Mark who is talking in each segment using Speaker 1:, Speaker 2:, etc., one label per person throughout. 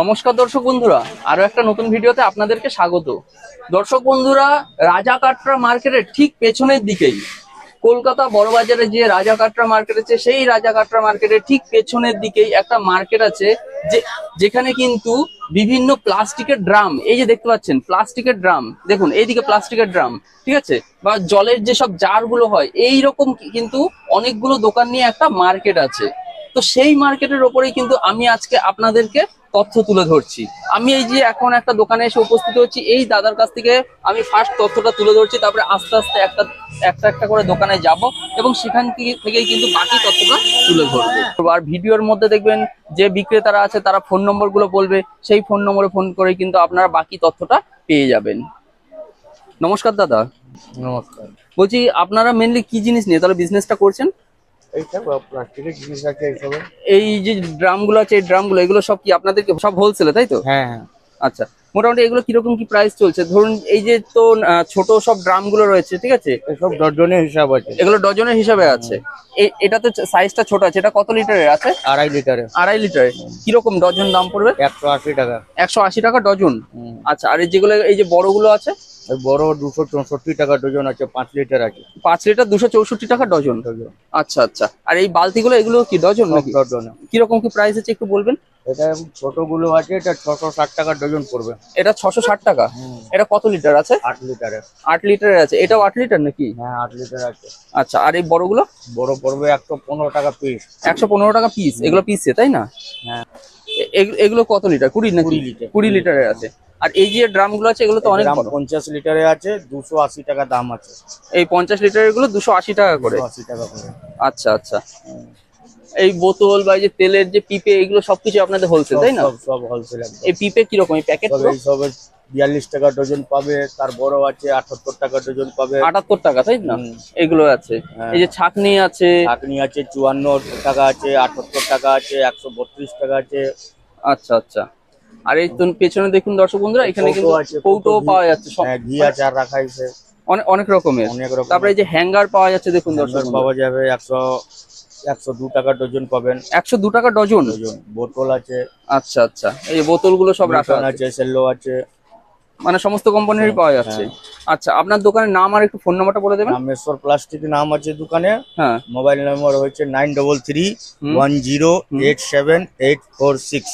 Speaker 1: নমস্কার দর্শক বন্ধুরা, আরও একটা নতুন ভিডিওতে আপনাদেরকে স্বাগত। দর্শক বন্ধুরা, রাজা কাটরা মার্কেটের ঠিক পেছনের দিকেই, কলকাতা বড়বাজারে যে রাজা কাটরা মার্কেট আছে, সেই রাজা কাটরা মার্কেটের ঠিক পেছনের দিকেই একটা মার্কেট আছে, যে, যেখানে কিন্তু বিভিন্ন প্লাস্টিকের ড্রাম, এই যে দেখতে পাচ্ছেন, প্লাস্টিকের ড্রাম, দেখুন, এইদিকে প্লাস্টিকের ড্রাম, ঠিক আছে? বা জলের যেসব জারগুলো হয় এই রকম কিন্তু অনেকগুলো দোকান নিয়ে একটা মার্কেট আছে। তো সেই মার্কেটের ওপরেই কিন্তু আমি আজকে আপনাদেরকে তথ্য তুলে ধরছি। আমি এই যে এখন একটা দোকানে এসে উপস্থিত হচ্ছি এই দাদার কাছ থেকে আমি ফার্স্ট তথ্যটা তুলে ধরছি তারপরে আস্তে আস্তে একটা একটা একটা করে দোকানে যাব এবং সেখান থেকে থেকেই কিন্তু বাকি তথ্যটা তুলে ধরবো। আর ভিডিওর মধ্যে দেখবেন যে বিক্রেতারা আছে তারা ফোন নম্বরগুলো বলবে সেই ফোন নম্বরে ফোন করে কিন্তু আপনারা বাকি তথ্যটা পেয়ে যাবেন। নমস্কার দাদা।
Speaker 2: নমস্কার।
Speaker 1: বলছি আপনারা মেনলি কি জিনিস নিয়ে তাহলে বিজনেসটা করছেন? এই যে ড্রামগুলো আছে এই ড্রামগুলো এগুলো সব কি আপনাদেরকে সব হোলসেলে তাই তো?
Speaker 2: হ্যাঁ হ্যাঁ।
Speaker 1: আচ্ছা মোটামুটি এগুলো কীরকম কি প্রাইস চলছে? ধরুন এই যে তো ছোট সব ড্রামগুলো রয়েছে ঠিক আছে?
Speaker 2: এসব ডজনের হিসাব আছে।
Speaker 1: এগুলো ডজনের হিসাবে আছে। এটা তো সাইজটা ছোট আছে এটা কত লিটারের আছে?
Speaker 2: আড়াই লিটারে
Speaker 1: আড়াই লিটারের। কীরকম ডজন দাম পড়বে?
Speaker 2: একশো আশি টাকা।
Speaker 1: একশো আশি টাকা ডজন। আচ্ছা আর এই যেগুলো এই যে বড়গুলো আছে?
Speaker 2: বড় দুশো চৌষট্টি টাকা ডজন আছে পাঁচ লিটার আছে।
Speaker 1: পাঁচ লিটার দুশো চৌষট্টি টাকা ডজন?
Speaker 2: ডজন।
Speaker 1: আচ্ছা আচ্ছা। আর এই বালতিগুলো এগুলো কি ডজন নাকি? কীরকম কি প্রাইস আছে একটু বলবেন?
Speaker 2: এটা ছোটগুলো আছে এটা ছশো ষাট টাকা ডজন পড়বে।
Speaker 1: এটা ছশো ষাট টাকা? এটা কত লিটার আছে?
Speaker 2: আট লিটারে।
Speaker 1: আট লিটারের আছে। এটাও আট লিটার নাকি?
Speaker 2: হ্যাঁ আট লিটার আছে।
Speaker 1: আচ্ছা আর এই বড়গুলো?
Speaker 2: বড় পড়বে একশো পনেরো টাকা পিস
Speaker 1: একশো পনেরো টাকা পিস এগুলো পিসে তাই না?
Speaker 2: হ্যাঁ।
Speaker 1: এগুলো কত লিটার? কুড়ি না
Speaker 2: কুড়ি লিটার।
Speaker 1: কুড়ি লিটারের আছে। আর এই যে ড্রামগুলো আছে এগুলো তো অনেক
Speaker 2: পঞ্চাশ লিটারে আছে দুশো আশি টাকা দাম আছে।
Speaker 1: এই পঞ্চাশ লিটারেরগুলো দুশো আশি টাকা করে।
Speaker 2: আশি টাকা করে।
Speaker 1: আচ্ছা আচ্ছা। এই বোতল বা এই যে তেলের যে পিপে এগুলো সবকিছু আপনাদের হোলসেল তাই না?
Speaker 2: সব সব হোলসেল
Speaker 1: এই পিপে কীরকম? এই প্যাকেট
Speaker 2: এইসব বিয়াল্লিশ টাকা ডজন পাবে তার বড় আছে আটাত্তর টাকা ডজন পাবে।
Speaker 1: আটাত্তর টাকা তাই না? এগুলো আছে।
Speaker 2: হ্যাঁ।
Speaker 1: এই যে ছাকনি আছে।
Speaker 2: চাটনি আছে চুয়ান্ন টাকা আছে আটাত্তর টাকা আছে একশো বত্রিশ টাকা আছে।
Speaker 1: আচ্ছা আচ্ছা। আর এই তো পেছনে দেখুন দর্শক বন্ধুরা এখানে কিন্তু কৌটো পাওয়া যাচ্ছে সব
Speaker 2: হ্যাঁ, ঘি আচার রাখা আছে।
Speaker 1: অনেক অনেক রকমের। তারপরে এই যে হ্যাঙ্গার পাওয়া যাচ্ছে দেখুন দর্শক
Speaker 2: পাওয়া যাবে একশো একশো দু টাকা ডজন পাবেন।
Speaker 1: একশো দু টাকা ডজন?
Speaker 2: বোতল আছে।
Speaker 1: আচ্ছা আচ্ছা। এই বোতলগুলো সব রাখা আছে
Speaker 2: সেলো আছে।
Speaker 1: মানে সমস্ত কোম্পানিরই পাওয়া যাচ্ছে। আচ্ছা আপনার দোকানের নাম আর একটু ফোন নাম্বারটা বলে দেবেন?
Speaker 2: রামেশ্বর প্লাস্টিক নাম আছে দোকানে।
Speaker 1: হ্যাঁ।
Speaker 2: মোবাইল নম্বর হচ্ছে nine double three. One zero eight seven eight four six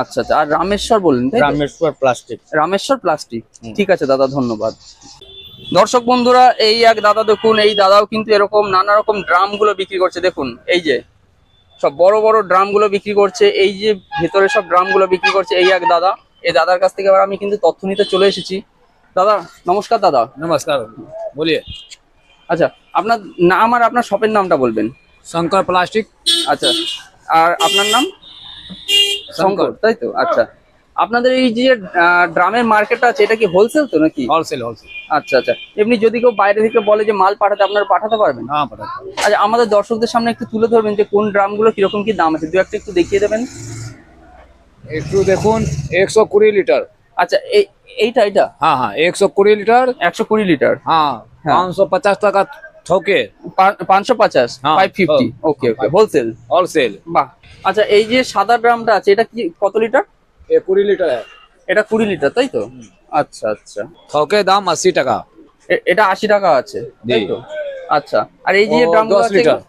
Speaker 1: আচ্ছা আচ্ছা। আর রামেশ্বর বললেন
Speaker 2: রামেশ্বর প্লাস্টিক।
Speaker 1: রামেশ্বর প্লাস্টিক। ঠিক আছে দাদা ধন্যবাদ। দর্শক বন্ধুরা এই এক দাদা দেখুন এই দাদাও কিন্তু এরকম নানা রকম ড্রামগুলো বিক্রি করছে। দেখুন এই যে সব বড় বড় ড্রামগুলো বিক্রি করছে এই যে ভেতরে সব ড্রামগুলো বিক্রি করছে এই এক দাদা। এই দাদার কাছ থেকে আবার আমি কিন্তু তথ্য নিতে চলে এসেছি। দাদা নমস্কার দাদা।
Speaker 3: নমস্কার বলিয়ে।
Speaker 1: আচ্ছা আপনার নাম আর আপনার শপের নামটা বলবেন।
Speaker 3: শঙ্কর প্লাস্টিক।
Speaker 1: আচ্ছা আর আপনার নাম? শঙ্কর তাই তো? আচ্ছা আপনাদের এই যে ড্রামের মার্কেটটা আছে এটা কি হোলসেল তো নাকি?
Speaker 3: হোলসেল হোলসেল
Speaker 1: আচ্ছা আচ্ছা এমনি যদি কেউ বাইরে থেকে বলে যে মাল পাঠাতে আপনারা হ্যাঁ, পাঠাতে পারবেন। আচ্ছা আমাদের দর্শকদের সামনে একটু তুলে ধরবেন যে কোন ড্রামগুলো কীরকম কি দাম আছে দু একটা একটু দেখিয়ে দেবেন।
Speaker 3: একটু দেখুন একশো কুড়ি লিটার।
Speaker 1: আচ্ছা এইটা এটা
Speaker 3: হ্যাঁ হ্যাঁ একশো কুড়ি লিটার।
Speaker 1: একশো কুড়ি লিটার?
Speaker 3: হ্যাঁ,
Speaker 1: হ্যাঁ।
Speaker 3: পাঁচশো পঞ্চাশ টাকা থকে
Speaker 1: পাঁচশো পঞ্চাশ five fifty okay okay wholesale
Speaker 3: wholesale
Speaker 1: বাহ। আচ্ছা এই যে সাদা ড্রামটা আছে এটা কি কত লিটার?
Speaker 3: কুড়ি লিটার
Speaker 1: এটা কুড়ি লিটার তাই তো? আচ্ছা আচ্ছা।
Speaker 3: থকে দাম আশি টাকা।
Speaker 1: এটা আশি টাকা আছে তাই তো? আচ্ছা। আর এই যে
Speaker 3: ড্রাম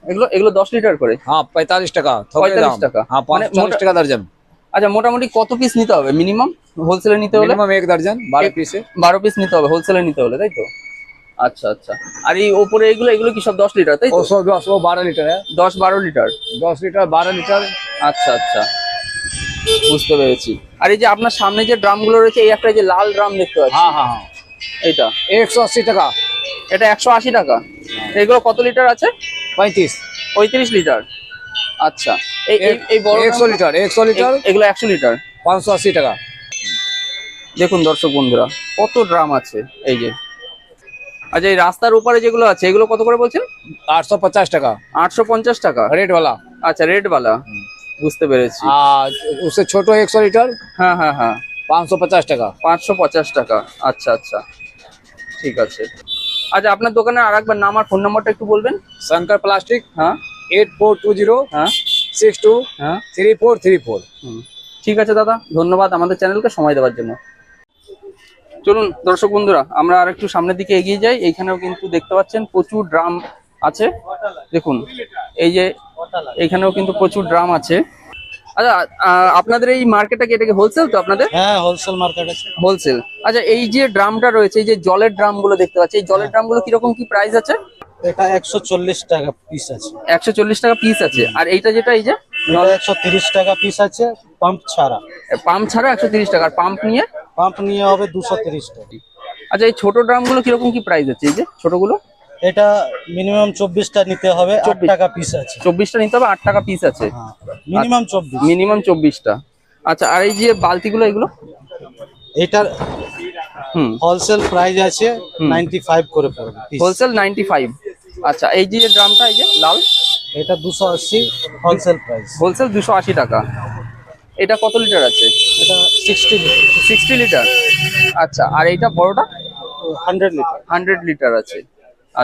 Speaker 1: এগুলো এগুলো দশ লিটার করে?
Speaker 3: হ্যাঁ পঁয়তাল্লিশ টাকা পঁয়তাল্লিশ
Speaker 1: টাকা।
Speaker 3: হ্যাঁ পঞ্চাশ
Speaker 1: মানে
Speaker 3: টাকা দর্জন।
Speaker 1: আচ্ছা মোটামুটি কত পিস নিতে হবে মিনিমাম হোলসেলে নিতে হলে?
Speaker 3: মিনিমাম এক দর্জন বারো
Speaker 1: এক-
Speaker 3: পিসে
Speaker 1: বারো পিস নিতে হবে হোলসেলে নিতে হলে তাই তো? আচ্ছা আচ্ছা। আর এই ওপরে এগুলো এগুলো কি সব দশ লিটার তাই তো?
Speaker 3: সব দশ ও বারো লিটার है
Speaker 1: দশ বারো লিটার
Speaker 3: দশ লিটার বারো লিটার
Speaker 1: আচ্ছা আচ্ছা। বুঝতে পেরেছি। আর এই যে আপনার সামনে যে ড্রামগুলো রয়েছে এই একটা যে লাল ড্রাম দেখতে পাচ্ছি।
Speaker 3: হ্যাঁ হ্যাঁ হ্যাঁ।
Speaker 1: এইটা?
Speaker 3: একশো আশি টাকা।
Speaker 1: এটা একশো আশি টাকা। এগুলো কত লিটার আছে?
Speaker 3: পঁয়ত্রিশ।
Speaker 1: পঁয়ত্রিশ লিটার আচ্ছা। এই এই বড়
Speaker 3: একশো লিটার একশো লিটার।
Speaker 1: এগুলো একশো লিটার।
Speaker 3: পাঁচশো আশি টাকা।
Speaker 1: দেখুন দর্শক বন্ধুরা কত ড্রাম আছে এই যে। আচ্ছা এই রাস্তার উপরে যেগুলো আছে এগুলো কত করে বলছেন?
Speaker 3: আটশো পঞ্চাশ টাকা।
Speaker 1: আটশো পঞ্চাশ টাকা।
Speaker 3: রেডওয়ালা
Speaker 1: আচ্ছা রেডওয়ালা বুঝতে পেরেছি।
Speaker 3: আর ওসে ছোট একশো লিটার
Speaker 1: হ্যাঁ হ্যাঁ হ্যাঁ।
Speaker 3: পাঁচশো পঞ্চাশ টাকা।
Speaker 1: পাঁচশো পঞ্চাশ টাকা। আচ্ছা আচ্ছা। ঠিক আছে। আচ্ছা আপনার দোকানে আরেকবার নাম আর ফোন নাম্বারটা একটু বলবেন।
Speaker 3: শঙ্কর প্লাস্টিক।
Speaker 1: হ্যাঁ।
Speaker 3: Eight
Speaker 1: four
Speaker 3: two zero
Speaker 1: six
Speaker 3: two three four three
Speaker 1: four ঠিক আছে দাদা ধন্যবাদ আমাদের চ্যানেলকে সময় দেওয়ার জন্য। চলুন দর্শক বন্ধুরা আমরা আর একটু সামনের দিকে এগিয়ে যাই। এইখানেও কিন্তু দেখতে পাচ্ছেন প্রচুর ড্রাম আছে। দেখুন এই যে এখানেও কিন্তু প্রচুর ড্রাম আছে। আচ্ছা আপনাদের এই মার্কেটটা কি হোলসেল তো আপনাদের?
Speaker 4: হোলসেল
Speaker 1: হোলসেল আচ্ছা এই যে ড্রামটা রয়েছে এই যে জলের ড্রামগুলো দেখতে পাচ্ছি এই জলের ড্রামগুলো কীরকম কি প্রাইস আছে?
Speaker 4: এটা একশো চল্লিশ টাকা পিস আছে।
Speaker 1: একশো চল্লিশ টাকা পিস আছে। আর এইটা যেটা এই যে?
Speaker 4: এটা একশো তিরিশ টাকা পিস আছে পাম্প ছাড়া।
Speaker 1: পাম্প ছাড়া একশো তিরিশ টাকা আর পাম্প নিয়ে?
Speaker 4: পাম্প নিয়ে হবে দুশো তিরিশ টাকা।
Speaker 1: আচ্ছা এই ছোট ড্রামগুলো কীরকম কি প্রাইস আছে এই যে ছোটগুলো?
Speaker 4: এটা মিনিমাম চব্বিশটা নিতে হবে আট টাকা পিস আছে।
Speaker 1: চব্বিশটা নিতে হবে আট টাকা পিস আছে।
Speaker 4: হ্যাঁ মিনিমাম চব্বিশ।
Speaker 1: মিনিমাম চব্বিশটা। আচ্ছা আর এই যে বালতিগুলো এগুলো?
Speaker 4: এটার
Speaker 1: হুম।
Speaker 4: হোলসেল প্রাইস আছে নাইনটি ফাইভ করে পড়বে।
Speaker 1: হোলসেল নাইনটি ফাইভ আচ্ছা এই যে ড্রামটা এই যে লাল?
Speaker 4: এটা দুশো আশি হোলসেল প্রাইস
Speaker 1: হোলসেল দুশো আশি টাকা। এটা কত লিটার আছে?
Speaker 4: এটা সিক্সটি
Speaker 1: সিক্সটি লিটার আচ্ছা আর এইটা বড়টা?
Speaker 4: হান্ড্রেড লিটার
Speaker 1: হান্ড্রেড লিটার আছে।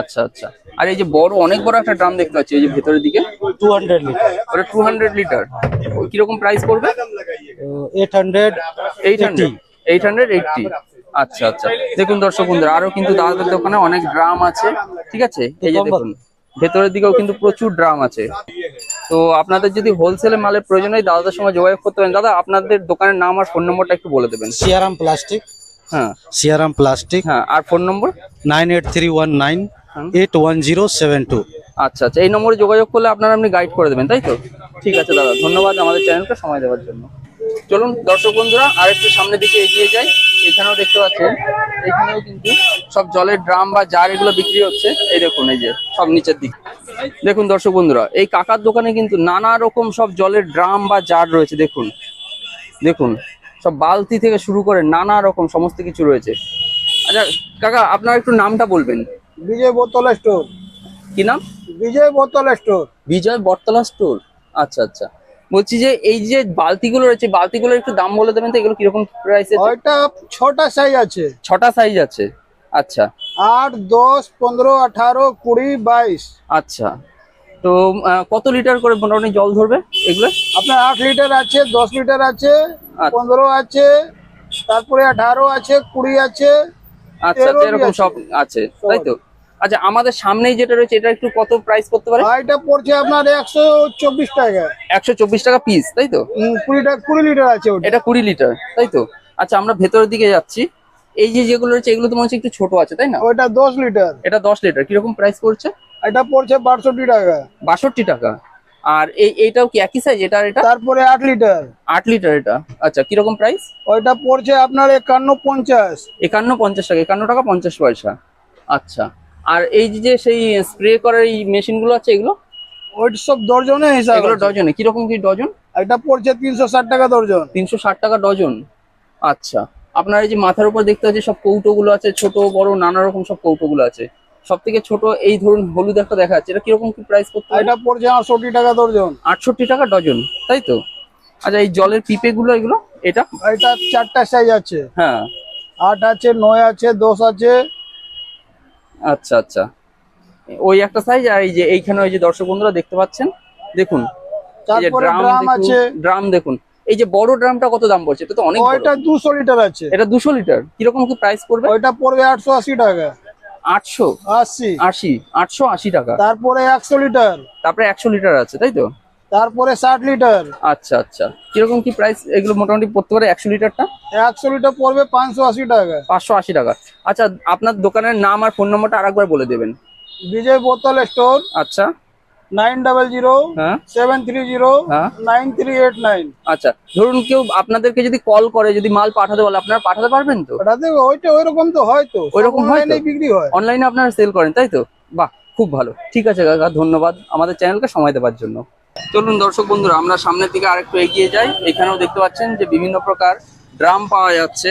Speaker 1: আচ্ছা আচ্ছা। আর এই যে বড় অনেক বড় একটা ড্রাম দেখতে পাচ্ছি এই যে ভেতরের দিকে।
Speaker 4: টু হান্ড্রেড লিটার
Speaker 1: ওটা টু হান্ড্রেড লিটার কীরকম প্রাইস পড়বে?
Speaker 4: Eight hundred
Speaker 1: eight hundred eight hundred eighty আচ্ছা আচ্ছা। দেখুন দর্শক বন্ধুরা আরও কিন্তু দাদাদের দোকানে অনেক ড্রাম আছে। ঠিক আছে? এই যে দেখুন ভেতরের দিকেও কিন্তু প্রচুর ড্রাম আছে। তো আপনাদের যদি হোলসেলে মালের প্রয়োজন হয় দাদাদের সঙ্গে যোগাযোগ করতে পারেন। দাদা আপনাদের দোকানের নাম আর ফোন নম্বরটা একটু বলে দেবেন।
Speaker 4: সিয়ারাম প্লাস্টিক।
Speaker 1: হ্যাঁ।
Speaker 4: সিয়ারাম প্লাস্টিক।
Speaker 1: হ্যাঁ আর phone number
Speaker 4: nine eight three one nine
Speaker 1: হুম।
Speaker 4: Eight one zero seven two.
Speaker 1: আচ্ছা আচ্ছা। এই নম্বরে যোগাযোগ করলে আপনারা আপনি গাইড করে দেবেন তাই তো? ঠিক আছে দাদা। ধন্যবাদ আমাদের চ্যানেলকে সময় দেওয়ার জন্য। চলুন দর্শক বন্ধুরা আর একটু সামনের দিকে এগিয়ে যাই। এখানেও দেখতে পাচ্ছেন এখানেও কিন্তু সব জলের ড্রাম বা জার এগুলো বিক্রি হচ্ছে। এই দেখুন এই যে সব নিচের দিকে। দেখুন দর্শক বন্ধুরা এই কাকার দোকানে কিন্তু নানা রকম সব জলের ড্রাম বা জার রয়েছে দেখুন। দেখুন সব বালতি থেকে শুরু করে নানা রকম সমস্ত কিছু রয়েছে। আচ্ছা কাকা আপনার একটু নামটা বলবেন।
Speaker 5: বিজয় বোতল স্টোর।
Speaker 1: কি নাম?
Speaker 5: বিজয় বোতল স্টোর।
Speaker 1: বিজয় বটতলা স্টোর। আচ্ছা আচ্ছা। বলছি যে এই যে বালতিগুলো রয়েছে বালতিগুলোর একটু দাম বলে দেবেন তো এগুলো কীরকম প্রাইস
Speaker 5: ওইটা ছটা সাইজ আছে।
Speaker 1: ছটা সাইজ আছে? আচ্ছা।
Speaker 5: আট দশ পনেরো আঠারো কুড়ি বাইশ।
Speaker 1: আচ্ছা। তো কত লিটার করে মোটামুটি জল ধরবে এগুলো?
Speaker 5: আপনার আট লিটার আছে দশ লিটার আছে
Speaker 1: আচ্ছা।
Speaker 5: পনেরো আছে তারপরে আঠারো আছে কুড়ি আছে
Speaker 1: আচ্ছা এরকম সব আছে তাই তো? আচ্ছা আমাদের সামনেই যেটা রয়েছে এটা একটু কত প্রাইস করতে পারে?
Speaker 5: এটা পড়ছে আপনার একশো চব্বিশ টাকা।
Speaker 1: একশো চব্বিশ টাকা পিস তাই তো?
Speaker 5: উম, কুড়ি টাকা কুড়ি লিটার আছে ওটা।
Speaker 1: এটা কুড়ি লিটার তাই তো? আচ্ছা আমরা ভেতরের দিকে যাচ্ছি। এই যে যেগুলো রয়েছে এগুলো তো মনে হচ্ছে একটু ছোট আছে তাই না?
Speaker 5: ওইটা দশ লিটার
Speaker 1: এটা দশ লিটার কীরকম প্রাইস পড়ছে?
Speaker 5: এটা পড়ছে বাষট্টি টাকা।
Speaker 1: বাষট্টি টাকা। আর এই এইটাও কি একই সাইজ এটা এটা?
Speaker 5: তারপরে আট লিটার
Speaker 1: আট লিটার এটা। আচ্ছা কীরকম প্রাইস
Speaker 5: ওইটা পড়ছে আপনার একান্ন পঞ্চাশ।
Speaker 1: একান্ন পঞ্চাশ টাকা একান্ন টাকা পঞ্চাশ পয়সা। আচ্ছা। আর এই যে সেই স্প্রে করার এই মেশিনগুলো আছে এগুলো?
Speaker 5: ওইটা সব দর্জনে হিসাব
Speaker 1: এগুলো। ডজনে কীরকম কি ডজন
Speaker 5: এটা পড়ছে তিনশো ষাট টাকা দর্জন
Speaker 1: তিনশো ষাট টাকা ডজন আচ্ছা। আপনার এই যে মাথার উপর দেখতে পাচ্ছি সব কৌটো গুলো আছে ছোট বড় নানা রকম সব কৌটো গুলো আছে। সব থেকে ছোট এই ধরুন হলুদ একটা দেখা যাচ্ছে এটা কীরকম কি প্রাইস করতে
Speaker 5: এটা পড়ছে আটষট্টি টাকা দর্জন
Speaker 1: আটষট্টি টাকা ডজন তাই তো? আচ্ছা এই জলের পিপে গুলো এগুলো এটা?
Speaker 5: এটা চারটা সাইজ আছে।
Speaker 1: হ্যাঁ।
Speaker 5: আট আছে নয় আছে দশ আছে
Speaker 1: আচ্ছা আচ্ছা। ওই একটা সাইজ আর এই যে এইখানে ওই যে দর্শক বন্ধুরা দেখতে পাচ্ছেন দেখুন। ড্রাম
Speaker 5: ড্রাম আছে।
Speaker 1: ড্রাম দেখুন। এই যে বড় ড্রামটা কত দাম পড়ছে? এটা তো অনেক।
Speaker 5: ওইটা দুশো লিটার আছে।
Speaker 1: এটা দুশো লিটার কীরকম কি প্রাইস পড়বে?
Speaker 5: ওইটা পড়বে আটশো আশি টাকা।
Speaker 1: আটশো?
Speaker 5: আশি।
Speaker 1: আশি আটশো আশি টাকা।
Speaker 5: তারপরে একশো লিটার
Speaker 1: তারপরে একশো লিটার আছে তাই তো?
Speaker 5: তারপরে ষাট লিটার।
Speaker 1: আচ্ছা আচ্ছা। কীরকম কি প্রাইস এগুলো মোটামুটি পড়তে পারে একশো লিটারটা?
Speaker 5: একশো লিটার পড়বে পাঁচশো আশি টাকা।
Speaker 1: পাঁচশো আশি টাকা। আচ্ছা আপনার দোকানের নাম আর ফোন নম্বরটা আরেকবার বলে দেবেন।
Speaker 5: বিজয় বোতল স্টোর।
Speaker 1: আচ্ছা।
Speaker 5: Nine double zero.
Speaker 1: হ্যাঁ।
Speaker 5: Seven three zero.
Speaker 1: হ্যাঁ।
Speaker 5: Nine three eight nine.
Speaker 1: আচ্ছা ধরুন কেউ আপনাদেরকে যদি কল করে যদি মাল পাঠাতে বলে আপনারা পাঠাতে পারবেন তো?
Speaker 5: ওটাতে ওইটা ওইরকম তো হয় তো।
Speaker 1: ওইরকম হয়?
Speaker 5: বিক্রি হয়।
Speaker 1: অনলাইনে আপনারা সেল করেন তাই তো? বাহ খুব ভালো। ঠিক আছে কাকা ধন্যবাদ আমাদের চ্যানেলকে সময় দেওয়ার জন্য। চলুন দর্শক বন্ধুরা, আমরা সামনের দিকে আরেকটু এগিয়ে যাই। এখানেও দেখতে পাচ্ছেন যে বিভিন্ন প্রকার ড্রাম পাওয়া যাচ্ছে।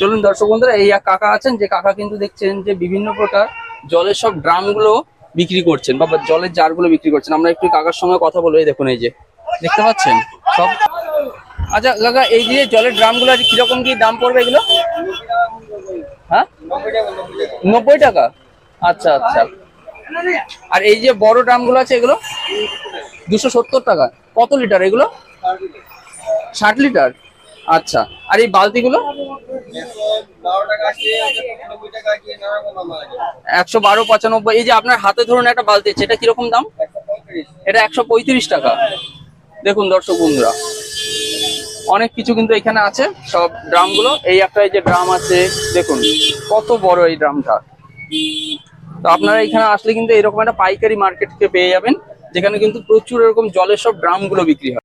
Speaker 1: চলুন দর্শক বন্ধুরা, এই এক কাকা আছেন, যে কাকা কিন্তু দেখছেন যে বিভিন্ন প্রকার জলের সব ড্রামগুলো বিক্রি করছেন বা জলের জারগুলো বিক্রি করছেন। আমরা একটু কাকার সঙ্গে কথা বলব দেখুন এই যে। দেখতে পাচ্ছেন? সব আচ্ছা কাকা, এই যে জলের ড্রামগুলো আছে, কীরকম কি দাম পড়বে এগুলো? হ্যাঁ? নব্বই টাকা? আচ্ছা আচ্ছা। আর এই যে বড় ড্রামগুলো আছে এগুলো? দুশো সত্তর টাকা। কত লিটার এগুলো? ষাট লিটার। আচ্ছা আর এই বালতিগুলো? একশো বারো পঁচানব্বই। এই যে আপনার হাতে ধরুন একটা বালতি আছে, এটা কীরকম দাম? এটা একশো পঁয়ত্রিশ টাকা। দেখুন দর্শক বন্ধুরা, অনেক কিছু কিন্তু এখানে আছে, সব ড্রামগুলো। এই একটা এই যে ড্রাম আছে, দেখুন, কত বড় এই ড্রামটা। তো আপনারা এখানে আসলে কিন্তু এরকম একটা পাইকারি মার্কেটকে পেয়ে যাবেন। যেখানে কিন্তু প্রচুর এরকম জলের সব ড্রামগুলো বিক্রি হয়।